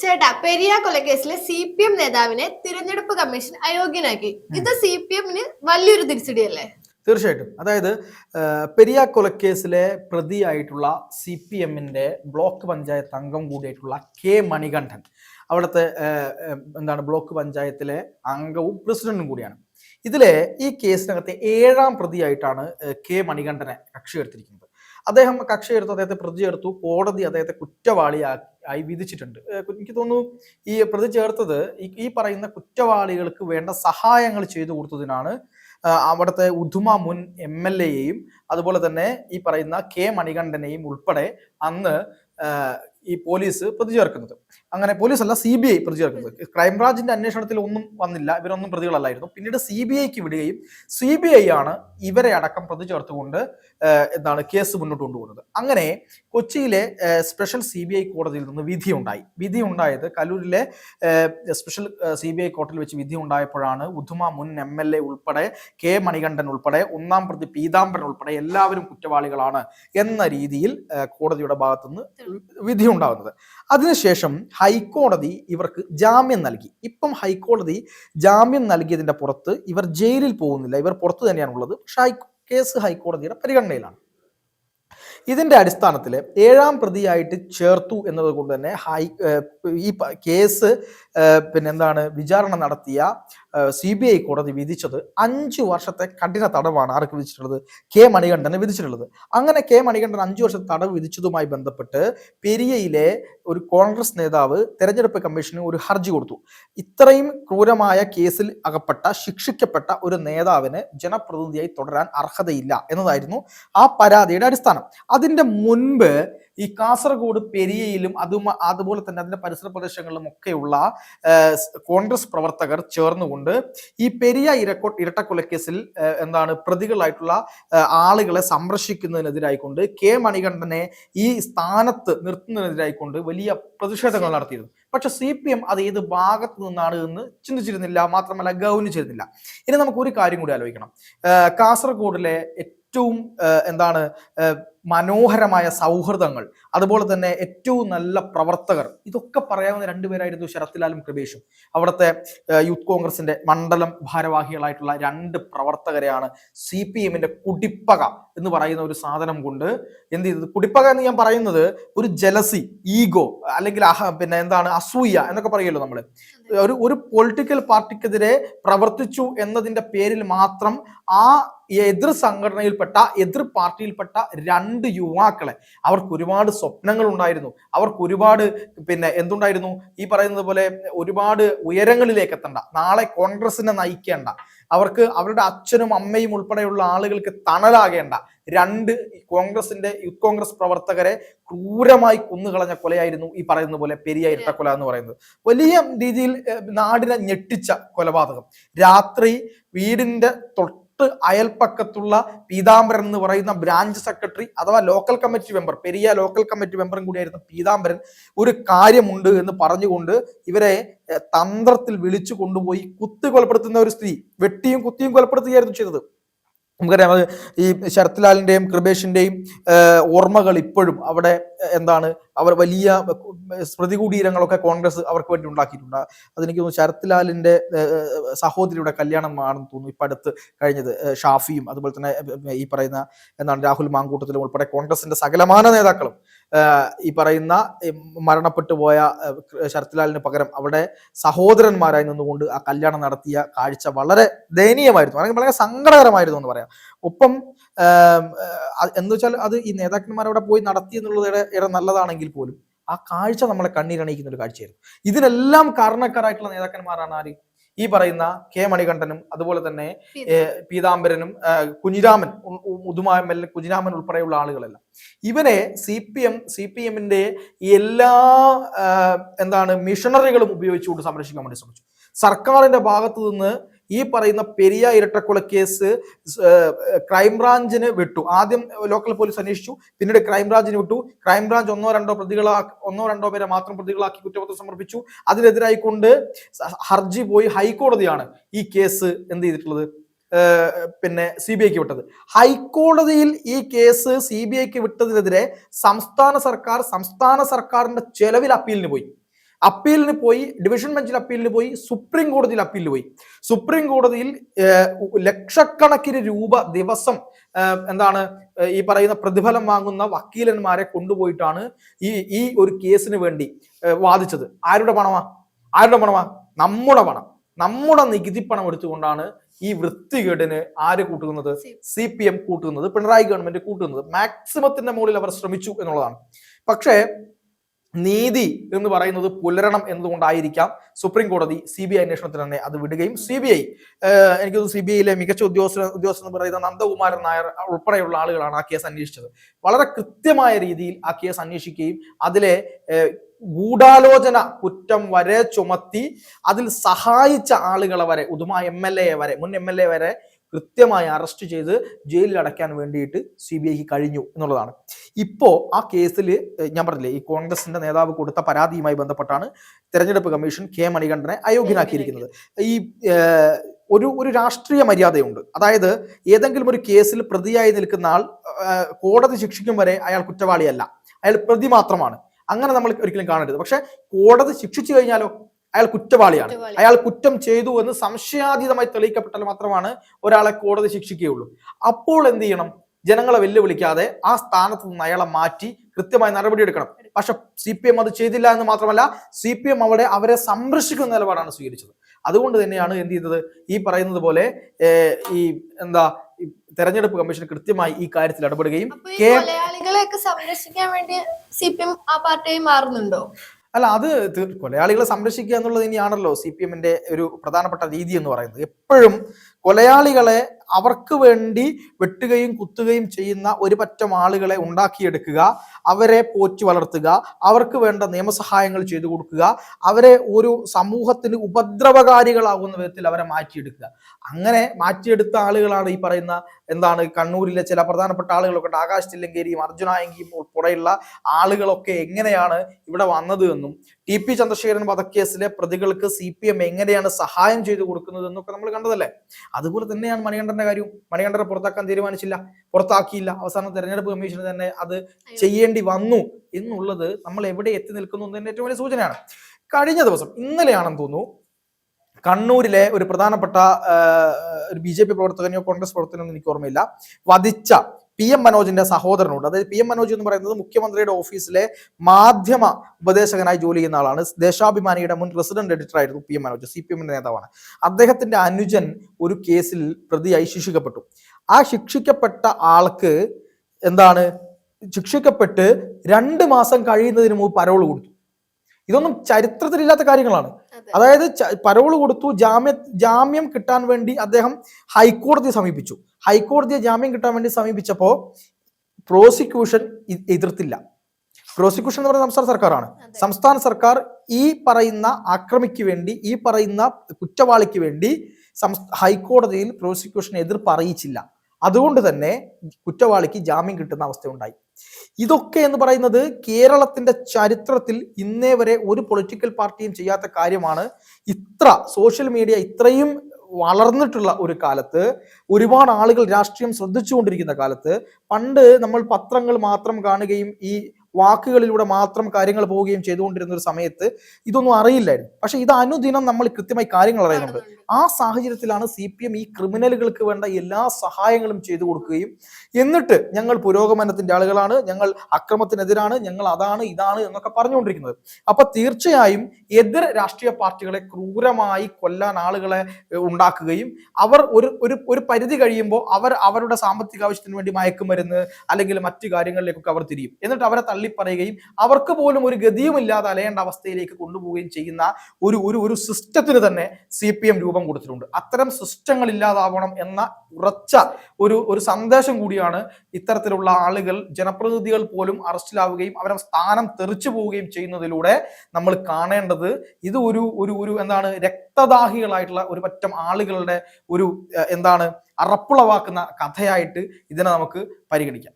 ചേട്ടാ പെരിയ കൊലക്കേസിലെ C P M നേതാവിനെ തിരഞ്ഞെടുപ്പ് കമ്മീഷൻ അയോഗ്യനാക്കി. ഇത് സി പി എമ്മിന് വലിയൊരു തിരിച്ചടിയല്ലേ? തീർച്ചയായിട്ടും. അതായത് പെരിയ കൊലക്കേസിലെ പ്രതിയായിട്ടുള്ള സി പി എമ്മിന്റെ ബ്ലോക്ക് പഞ്ചായത്ത് അംഗം കൂടിയായിട്ടുള്ള കെ മണികണ്ഠൻ. അവിടുത്തെ എന്താണ് ബ്ലോക്ക് പഞ്ചായത്തിലെ അംഗവും പ്രസിഡന്റും കൂടിയാണ്. ഇതിലെ ഈ കേസിനകത്തെ ഏഴാം പ്രതിയായിട്ടാണ് കെ മണികണ്ഠനെ കക്ഷി എടുത്തിരിക്കുന്നത് അദ്ദേഹം കക്ഷി അദ്ദേഹത്തെ പ്രതി ചേർത്തു കോടതി അദ്ദേഹത്തെ കുറ്റവാളിയാക്കി ആയി വിധിച്ചിട്ടുണ്ട്. എനിക്ക് തോന്നുന്നു ഈ പ്രതി ചേർത്തത് ഈ പറയുന്ന കുറ്റവാളികൾക്ക് വേണ്ട സഹായങ്ങൾ ചെയ്തു കൊടുത്തതിനാണ് അവിടുത്തെ ഉദുമ മുൻ എം എൽ എയെയും അതുപോലെ തന്നെ ഈ പറയുന്ന കെ മണികണ്ഠനെയും ഉൾപ്പെടെ അന്ന് ഈ പോലീസ് പ്രതി ചേർക്കുന്നത് അങ്ങനെ പോലീസ് അല്ല സി ബി ഐ പ്രതി ചേർക്കുന്നത് ക്രൈംബ്രാഞ്ചിന്റെ അന്വേഷണത്തിൽ ഒന്നും വന്നില്ല. ഇവരൊന്നും പ്രതികളല്ലായിരുന്നു. പിന്നീട് സി ബി ഐക്ക് വിടുകയും സി ബി ഐ ആണ് ഇവരെ അടക്കം പ്രതി ചേർത്തുകൊണ്ട് എന്താണ് കേസ് മുന്നോട്ട് കൊണ്ടുപോകുന്നത്. അങ്ങനെ കൊച്ചിയിലെ സ്പെഷ്യൽ സി ബി ഐ കോടതിയിൽ നിന്ന് വിധി ഉണ്ടായി വിധി ഉണ്ടായത് കലൂരിലെ സ്പെഷ്യൽ സി ബി ഐ കോർട്ടിൽ വെച്ച് വിധി ഉണ്ടായപ്പോഴാണ് ഉദുമ മുൻ എം എൽ എ ഉൾപ്പെടെ കെ മണികണ്ഠൻ ഉൾപ്പെടെ ഒന്നാം പ്രതി പീതാംബരൻ ഉൾപ്പെടെ എല്ലാവരും കുറ്റവാളികളാണ് എന്ന രീതിയിൽ കോടതിയുടെ ഭാഗത്തുനിന്ന് വിധി ഉണ്ടാകുന്നത് അതിനുശേഷം ഹൈക്കോടതി ഇവർക്ക് ജാമ്യം നൽകി. ഇപ്പം ഹൈക്കോടതി ജാമ്യം നൽകിയതിന്റെ പുറത്ത് ഇവർ ജയിലിൽ പോകുന്നില്ല. ഇവർ പുറത്ത് തന്നെയാണുള്ളത്. പക്ഷേ കേസ് ഹൈക്കോടതിയുടെ പരിഗണനയിലാണ്. ഇതിന്റെ അടിസ്ഥാനത്തിൽ ഏഴാം പ്രതിയായിട്ട് ചേർത്തു എന്നത് കൊണ്ട് തന്നെ ഹൈ ഈ കേസ് പിന്നെ എന്താണ് വിചാരണ നടത്തിയ സി ബി ഐ കോടതി വിധിച്ചത് അഞ്ചു വർഷത്തെ കഠിന തടവാണ് ആർക്ക് വിധിച്ചിട്ടുള്ളത്? കെ മണികണ്ഠന് വിധിച്ചിട്ടുള്ളത്. അങ്ങനെ കെ മണികണ്ഠൻ അഞ്ചു വർഷത്തെ തടവ് വിധിച്ചതുമായി ബന്ധപ്പെട്ട് പെരിയയിലെ ഒരു കോൺഗ്രസ് നേതാവ് തെരഞ്ഞെടുപ്പ് കമ്മീഷന് ഒരു ഹർജി കൊടുത്തു. ഇത്രയും ക്രൂരമായ കേസിൽ അകപ്പെട്ട ശിക്ഷിക്കപ്പെട്ട ഒരു നേതാവിന് ജനപ്രതിനിധിയായി തുടരാൻ അർഹതയില്ല എന്നതായിരുന്നു ആ പരാതിയുടെ അടിസ്ഥാനം. അതിന്റെ മുൻപ് ഈ കാസർഗോഡ് പെരിയയിലും അതും അതുപോലെ തന്നെ അതിന്റെ പരിസര പ്രദേശങ്ങളിലും ഒക്കെയുള്ള കോൺഗ്രസ് പ്രവർത്തകർ ചേർന്നുകൊണ്ട് ഈ പെരിയ ഇരക്കോ ഇരട്ടക്കൊലക്കേസിൽ എന്താണ് പ്രതികളായിട്ടുള്ള ആളുകളെ സംരക്ഷിക്കുന്നതിനെതിരായിക്കൊണ്ട് കെ മണികണ്ഠനെ ഈ സ്ഥാനത്ത് നിർത്തുന്നതിനെതിരായിക്കൊണ്ട് വലിയ പ്രതിഷേധങ്ങൾ നടത്തിയിരുന്നു. പക്ഷെ സി പി എം അത് ഏത് ഭാഗത്ത് നിന്നാണ് എന്ന് ചിന്തിച്ചിരുന്നില്ല മാത്രമല്ല ഗൗനിച്ചിരുന്നില്ല. ഇനി നമുക്ക് ഒരു കാര്യം കൂടി ആലോചിക്കണം. കാസർഗോഡിലെ ഏറ്റവും എന്താണ് മനോഹരമായ സൗഹൃദങ്ങൾ അതുപോലെ തന്നെ ഏറ്റവും നല്ല പ്രവർത്തകർ. ഇതൊക്കെ പറയാവുന്ന രണ്ടുപേരായിരുന്നു ശരത്ലാലും കൃപേഷും. അവിടുത്തെ യൂത്ത് കോൺഗ്രസിന്റെ മണ്ഡലം ഭാരവാഹികളായിട്ടുള്ള രണ്ട് പ്രവർത്തകരെയാണ് സി പി എമ്മിന്റെ കുടിപ്പക എന്ന് പറയുന്ന ഒരു സാധനം കൊണ്ട് എന്ത് ചെയ്തത്? കുടിപ്പക എന്ന് ഞാൻ പറയുന്നത് ഒരു ജലസി ഈഗോ അല്ലെങ്കിൽ അഹ പിന്നെ എന്താണ് അസൂയ എന്നൊക്കെ പറയുമല്ലോ നമ്മൾ ഒരു ഒരു പൊളിറ്റിക്കൽ പാർട്ടിക്കെതിരെ പ്രവർത്തിച്ചു എന്നതിന്റെ പേരിൽ മാത്രം ആ എതിർ സംഘടനയിൽപ്പെട്ട എതിർ പാർട്ടിയിൽപ്പെട്ട രണ്ട് യുവാക്കളെ അവർക്ക് ഒരുപാട് സ്വപ്നങ്ങൾ ഉണ്ടായിരുന്നു. അവർക്ക് ഒരുപാട് പിന്നെ എന്തുണ്ടായിരുന്നു? ഈ പറയുന്നത് പോലെ ഒരുപാട് ഉയരങ്ങളിലേക്ക് എത്തണ്ട. നാളെ കോൺഗ്രസിനെ നയിക്കേണ്ട. അവർക്ക് അവരുടെ അച്ഛനും അമ്മയും ഉൾപ്പെടെയുള്ള ആളുകൾക്ക് തണലാകേണ്ട. രണ്ട് കോൺഗ്രസിന്റെ യൂത്ത് കോൺഗ്രസ് പ്രവർത്തകരെ ക്രൂരമായി കൊന്നുകളഞ്ഞ കൊലയായിരുന്നു ഈ പറയുന്ന പോലെ പെരിയ ഇരട്ടക്കൊല എന്ന് പറയുന്നത്. വലിയ രീതിയിൽ നാടിനെ ഞെട്ടിച്ച കൊലപാതകം. രാത്രി വീടിന്റെ തൊട്ട് അയൽപ്പക്കത്തുള്ള പീതാംബരൻ എന്ന് പറയുന്ന ബ്രാഞ്ച് സെക്രട്ടറി അഥവാ local committee member Periya local committee മെമ്പറും കൂടിയായിരുന്ന പീതാംബരൻ. ഒരു കാര്യമുണ്ട് എന്ന് പറഞ്ഞുകൊണ്ട് ഇവരെ തന്ത്രത്തിൽ വിളിച്ചു കൊണ്ടുപോയി കുത്തി കൊലപ്പെടുത്തുന്ന ഒരു സ്ത്രീ വെട്ടിയും കുത്തിയും കൊലപ്പെടുത്തുകയായിരുന്നു ചെയ്തത്. നമുക്കറിയാം ഈ ശരത്ലാലിന്റെയും കൃപേഷിന്റെയും ഓർമ്മകൾ ഇപ്പോഴും അവിടെ എന്താണ് അവർ വലിയ സ്മൃതി കൂടീരങ്ങളൊക്കെ കോൺഗ്രസ് അവർക്ക് വേണ്ടി ഉണ്ടാക്കിയിട്ടുണ്ട്. അതെനിക്ക് തോന്നുന്നു ശരത്ലാലിന്റെ സഹോദരിയുടെ കല്യാണമാണെന്ന് തോന്നുന്നു ഇപ്പൊ അടുത്ത് കഴിഞ്ഞത് ഷാഫിയും അതുപോലെ തന്നെ ഈ പറയുന്ന എന്താണ് രാഹുൽ മാങ്കൂട്ടത്തിലും ഉൾപ്പെടെ കോൺഗ്രസിന്റെ സകലമാന നേതാക്കളും ഈ പറയുന്ന മരണപ്പെട്ടു പോയ ശരത്ലാലിന് പകരം അവിടെ സഹോദരന്മാരായി നിന്നുകൊണ്ട് ആ കല്യാണം നടത്തിയ കാഴ്ച വളരെ ദയനീയമായിരുന്നു. അല്ലെങ്കിൽ വളരെ സങ്കടകരമായിരുന്നു എന്ന് പറയാം. ഒപ്പം എന്ന് വെച്ചാൽ അത് ഈ നേതാക്കന്മാർ അവിടെ പോയി നടത്തി എന്നുള്ളത് നല്ലതാണെങ്കിൽ പോലും ആ കാഴ്ച നമ്മളെ കണ്ണീരണിയിക്കുന്ന ഒരു കാഴ്ചയായിരുന്നു. ഇതിനെല്ലാം കാരണക്കാരായിട്ടുള്ള നേതാക്കന്മാരാണ് ആര്? ഈ പറയുന്ന കെ മണികണ്ഠനും അതുപോലെ തന്നെ പീതാംബരനും കുഞ്ഞിരാമൻ ഉ- ഉ- Uduma M L A Kunhiraman ഉൾപ്പെടെയുള്ള ആളുകളെല്ലാം. ഇവനെ C P M C P എമ്മിന്റെ എല്ലാ എന്താണ് മിഷണറികളും ഉപയോഗിച്ചുകൊണ്ട് സംരക്ഷിക്കാൻ വേണ്ടി ശ്രമിച്ചു. സർക്കാരിന്റെ ഭാഗത്തു നിന്ന് ഈ പറയുന്ന പെരിയ ഇരട്ടക്കൊല കേസ് ക്രൈംബ്രാഞ്ചിന് വിട്ടു. ആദ്യം ലോക്കൽ പോലീസ് അന്വേഷിച്ചു പിന്നീട് ക്രൈംബ്രാഞ്ചിന് വിട്ടു. ക്രൈംബ്രാഞ്ച് ഒന്നോ രണ്ടോ പ്രതികളാ ഒന്നോ രണ്ടോ പേരെ മാത്രം പ്രതികളാക്കി കുറ്റപത്രം സമർപ്പിച്ചു. അതിനെതിരായിക്കൊണ്ട് ഹർജി പോയി ഹൈക്കോടതിയാണ് ഈ കേസ് എന്ത് ചെയ്തിട്ടുള്ളത്? പിന്നെ സി ബി ഐക്ക് വിട്ടത്. ഹൈക്കോടതിയിൽ ഈ കേസ് സി ബി ഐക്ക് വിട്ടതിനെതിരെ സംസ്ഥാന സർക്കാർ സംസ്ഥാന സർക്കാരിന്റെ ചെലവിൽ അപ്പീലിന് പോയി. അപ്പീലിന് പോയി ഡിവിഷൻ ബെഞ്ചിൽ അപ്പീലിന് പോയി സുപ്രീം കോടതിയിൽ അപ്പീലിന് പോയി. സുപ്രീം കോടതിയിൽ ലക്ഷക്കണക്കിന് രൂപ ദിവസം എന്താണ് ഈ പറയുന്ന പ്രതിഫലം വാങ്ങുന്ന വക്കീലന്മാരെ കൊണ്ടുപോയിട്ടാണ് ഈ ഈ ഒരു കേസിന് വേണ്ടി വാദിച്ചത്. ആരുടെ പണമാ? ആരുടെ പണമാ? നമ്മുടെ പണം. നമ്മുടെ നികുതി പണം എടുത്തുകൊണ്ടാണ് ഈ വൃത്തികേടിന് ആര് കൂട്ടുന്നത്? സി പി എം കൂട്ടുന്നത് പിണറായി ഗവൺമെന്റ് കൂട്ടുന്നത്. മാക്സിമത്തിന്റെ മുകളിൽ അവർ ശ്രമിച്ചു എന്നുള്ളതാണ്. പക്ഷേ നീതി എന്ന് പറയുന്നത് പുലരണം എന്നതുകൊണ്ടായിരിക്കാം സുപ്രീം കോടതി സി ബി ഐ അന്വേഷണത്തിന് തന്നെ അത് വിടുകയും സി ബി ഐ എനിക്ക് സി ബി ഐയിലെ മികച്ച ഉദ്യോഗസ്ഥ ഉദ്യോഗസ്ഥൻ എന്ന് പറയുന്ന നന്ദകുമാരൻ നായർ ഉൾപ്പെടെയുള്ള ആളുകളാണ് ആ കേസ് അന്വേഷിച്ചത്. വളരെ കൃത്യമായ രീതിയിൽ ആ കേസ് അന്വേഷിക്കുകയും അതിലെ ഗൂഢാലോചന കുറ്റം വരെ ചുമത്തി അതിൽ സഹായിച്ച ആളുകളെ വരെ ഉദുമ എം എൽ എ വരെ മുൻ എം എൽ എ വരെ കൃത്യമായി അറസ്റ്റ് ചെയ്ത് ജയിലിൽ അടയ്ക്കാൻ വേണ്ടിയിട്ട് സി ബി ഐക്ക് കഴിഞ്ഞു എന്നുള്ളതാണ്. ഇപ്പോൾ ആ കേസിൽ ഞാൻ പറഞ്ഞില്ലേ ഈ കോൺഗ്രസിന്റെ നേതാവ് കൊടുത്ത പരാതിയുമായി ബന്ധപ്പെട്ടാണ് തെരഞ്ഞെടുപ്പ് കമ്മീഷൻ കെ മണികണ്ഠനെ അയോഗ്യനാക്കിയിരിക്കുന്നത്. ഈ ഒരു ഒരു രാഷ്ട്രീയ മര്യാദയുണ്ട്. അതായത് ഏതെങ്കിലും ഒരു കേസിൽ പ്രതിയായി നിൽക്കുന്ന ആൾ കോടതി ശിക്ഷിക്കും വരെ അയാൾ കുറ്റവാളിയല്ല. അയാൾ പ്രതി മാത്രമാണ്. അങ്ങനെ നമ്മൾ ഒരിക്കലും കാണരുത്. പക്ഷെ കോടതി ശിക്ഷിച്ചു കഴിഞ്ഞാലോ? അയാൾ കുറ്റവാളിയാണ്. അയാൾ കുറ്റം ചെയ്തു എന്ന് സംശയാതീതമായി തെളിയിക്കപ്പെട്ടാൽ മാത്രമാണ് ഒരാളെ കോടതി ശിക്ഷിക്കുകയുള്ളൂ. അപ്പോൾ എന്ത് ചെയ്യണം? ജനങ്ങളെ വെല്ലുവിളിക്കാതെ ആ സ്ഥാനത്ത് നിന്ന് അയാളെ മാറ്റി കൃത്യമായ നടപടിയെടുക്കണം പക്ഷെ സി പി എം അത് ചെയ്തില്ല എന്ന് മാത്രമല്ല സി പി എം അവിടെ അവരെ സംരക്ഷിക്കുന്ന നിലപാടാണ് സ്വീകരിച്ചത്. അതുകൊണ്ട് തന്നെയാണ് എന്ത് ചെയ്തത്? ഈ പറയുന്നത് പോലെ ഈ എന്താ തെരഞ്ഞെടുപ്പ് കമ്മീഷൻ കൃത്യമായി ഈ കാര്യത്തിൽ ഇടപെടുകയും സംരക്ഷിക്കാൻ വേണ്ടി സി പി എം ആ പാർട്ടിയായി മാറുന്നുണ്ടോ? അല്ല അത് കൊലയാളികളെ സംരക്ഷിക്കുക എന്നുള്ളത് ഇനിയാണല്ലോ സി പി എമ്മിന്റെ ഒരു പ്രധാനപ്പെട്ട രീതി എന്ന് പറയുന്നത്. എപ്പോഴും കൊലയാളികളെ അവർക്ക് വേണ്ടി വെട്ടുകയും കുത്തുകയും ചെയ്യുന്ന ഒരു പറ്റം ആളുകളെ ഉണ്ടാക്കിയെടുക്കുക അവരെ പോറ്റി വളർത്തുക അവർക്ക് വേണ്ട നിയമസഹായങ്ങൾ ചെയ്തു കൊടുക്കുക അവരെ ഒരു സമൂഹത്തിന് ഉപദ്രവകാരികളാകുന്ന വിധത്തിൽ അവരെ മാറ്റിയെടുക്കുക. അങ്ങനെ മാറ്റിയെടുത്ത ആളുകളാണ് ഈ പറയുന്ന എന്താണ് കണ്ണൂരിലെ ചില പ്രധാനപ്പെട്ട ആളുകളൊക്കെ ആകാശ് തില്ലങ്കേരിയും അർജുനായങ്കിയും ഉൾപ്പെടെയുള്ള ആളുകളൊക്കെ എങ്ങനെയാണ് ഇവിടെ വന്നത് എന്നും ടി പി ചന്ദ്രശേഖരൻ വധക്കേസിലെ പ്രതികൾക്ക് സി പി എം എങ്ങനെയാണ് സഹായം ചെയ്തു കൊടുക്കുന്നത് എന്നൊക്കെ നമ്മൾ കണ്ടതല്ലേ? അതുപോലെ തന്നെയാണ് മണികണ്ഠന്റെ കാര്യവും. മണികണ്ഠനെ പുറത്താക്കാൻ തീരുമാനിച്ചില്ല. പുറത്താക്കിയില്ല. അവസാനം തെരഞ്ഞെടുപ്പ് കമ്മീഷന് തന്നെ അത് ചെയ്യേണ്ടി വന്നു എന്നുള്ളത് നമ്മൾ എവിടെ എത്തി നിൽക്കുന്നു എന്നതിന്റെ ഏറ്റവും വലിയ സൂചനയാണ്. കഴിഞ്ഞ ദിവസം ഇന്നലെയാണെന്ന് തോന്നുന്നു കണ്ണൂരിലെ ഒരു പ്രധാനപ്പെട്ട ഒരു ബി ജെ പി പ്രവർത്തകനെയോ കോൺഗ്രസ് പ്രവർത്തകനോ എനിക്ക് ഓർമ്മയില്ല. വധിച്ച പി എം മനോജിന്റെ സഹോദരനുണ്ട്. അതായത് പി എം മനോജ് എന്ന് പറയുന്നത് മുഖ്യമന്ത്രിയുടെ ഓഫീസിലെ മാധ്യമ ഉപദേശകനായി ജോലി ചെയ്യുന്ന ആളാണ്. ദേശാഭിമാനിയുടെ മുൻ റെസിഡന്റ് എഡിറ്റർ ആയിരുന്നു P M Manoj C P എമ്മിന്റെ നേതാവാണ്. അദ്ദേഹത്തിന്റെ അനുജൻ ഒരു കേസിൽ പ്രതിയായി ശിക്ഷിക്കപ്പെട്ടു. ആ ശിക്ഷിക്കപ്പെട്ട ആൾക്ക് എന്താണ്? ശിക്ഷിക്കപ്പെട്ട് രണ്ട് മാസം കഴിയുന്നതിന് മുമ്പ് പരോൾ കൊടുത്തു. ഇതൊന്നും ചരിത്രത്തിലില്ലാത്ത കാര്യങ്ങളാണ്. അതായത് പരോൾ കൊടുത്തു ജാമ്യ ജാമ്യം കിട്ടാൻ വേണ്ടി അദ്ദേഹം ഹൈക്കോടതിയെ സമീപിച്ചു. ഹൈക്കോടതിയെ ജാമ്യം കിട്ടാൻ വേണ്ടി സമീപിച്ചപ്പോ പ്രോസിക്യൂഷൻ എതിർത്തില്ല. പ്രോസിക്യൂഷൻ എന്ന് പറയുന്നത് സംസ്ഥാന സർക്കാരാണ്. സംസ്ഥാന സർക്കാർ ഈ പറയുന്ന ആക്രമിക്ക് വേണ്ടി ഈ പറയുന്ന കുറ്റവാളിക്ക് വേണ്ടി ഹൈക്കോടതിയിൽ പ്രോസിക്യൂഷൻ എതിർപ്പ് അറിയിച്ചില്ല. അതുകൊണ്ട് തന്നെ കുറ്റവാളിക്ക് ജാമ്യം കിട്ടുന്ന അവസ്ഥയുണ്ടായി. ഇതൊക്കെ എന്ന് പറയുന്നത് കേരളത്തിന്റെ ചരിത്രത്തിൽ ഇന്നേ വരെ ഒരു പൊളിറ്റിക്കൽ പാർട്ടിയും ചെയ്യാത്ത കാര്യമാണ്. ഇത്ര സോഷ്യൽ മീഡിയ ഇത്രയും വളർന്നിട്ടുള്ള ഒരു കാലത്ത് ഒരുപാട് ആളുകൾ രാഷ്ട്രീയം ശ്രദ്ധിച്ചുകൊണ്ടിരിക്കുന്ന കാലത്ത് പണ്ട് നമ്മൾ പത്രങ്ങൾ മാത്രം കാണുകയും ഈ വാക്കുകളിലൂടെ മാത്രം കാര്യങ്ങൾ പോവുകയും ചെയ്തുകൊണ്ടിരുന്ന ഒരു സമയത്ത് ഇതൊന്നും അറിയില്ലായിരുന്നു പക്ഷെ ഇത് അനുദിനം നമ്മൾ കൃത്യമായി കാര്യങ്ങൾ അറിയുന്നുണ്ട്. ആ സാഹചര്യത്തിലാണ് സി പി എം ഈ ക്രിമിനലുകൾക്ക് വേണ്ട എല്ലാ സഹായങ്ങളും ചെയ്തു കൊടുക്കുകയും എന്നിട്ട് ഞങ്ങൾ പുരോഗമനത്തിന്റെ ആളുകളാണ് ഞങ്ങൾ അക്രമത്തിനെതിരാണ് ഞങ്ങൾ അതാണ് ഇതാണ് എന്നൊക്കെ പറഞ്ഞുകൊണ്ടിരിക്കുന്നത്. അപ്പൊ തീർച്ചയായും എതിർ രാഷ്ട്രീയ പാർട്ടികളെ ക്രൂരമായി കൊല്ലാൻ ആളുകളെ ഉണ്ടാക്കുകയും അവർ ഒരു ഒരു പരിധി കഴിയുമ്പോൾ അവർ അവരുടെ സാമ്പത്തിക ആവശ്യത്തിന് വേണ്ടി മയക്കുമരുന്ന് അല്ലെങ്കിൽ മറ്റു കാര്യങ്ങളിലേക്കൊക്കെ അവർ തിരിയും. എന്നിട്ട് അവരെ തള്ളിപ്പറയുകയും അവർക്ക് പോലും ഒരു ഗതിയുമില്ലാതെ അലയേണ്ട അവസ്ഥയിലേക്ക് കൊണ്ടുപോവുകയും ചെയ്യുന്ന ഒരു ഒരു ഒരു സിസ്റ്റത്തിന് തന്നെ സി പി എം രൂപം കൊടുത്തിട്ടുണ്ട്. അത്തരം സിസ്റ്റങ്ങൾ ഇല്ലാതാവണം എന്ന ഉറച്ച ഒരു ഒരു സന്ദേശം കൂടിയാണ് ഇത്തരത്തിലുള്ള ആളുകൾ ജനപ്രതിനിധികൾ പോലും അറസ്റ്റിലാവുകയും അവരുടെ സ്ഥാനം തെറിച്ചു പോവുകയും ചെയ്യുന്നതിലൂടെ നമ്മൾ കാണേണ്ടത് ഇത് ഒരു ഒരു ഒരു എന്താണ് രക്തദാഹികളായിട്ടുള്ള ഒരു പറ്റം ആളുകളുടെ ഒരു എന്താണ് അറപ്പുളവാക്കുന്ന കഥയായിട്ട് ഇതിനെ നമുക്ക് പരിഗണിക്കാം.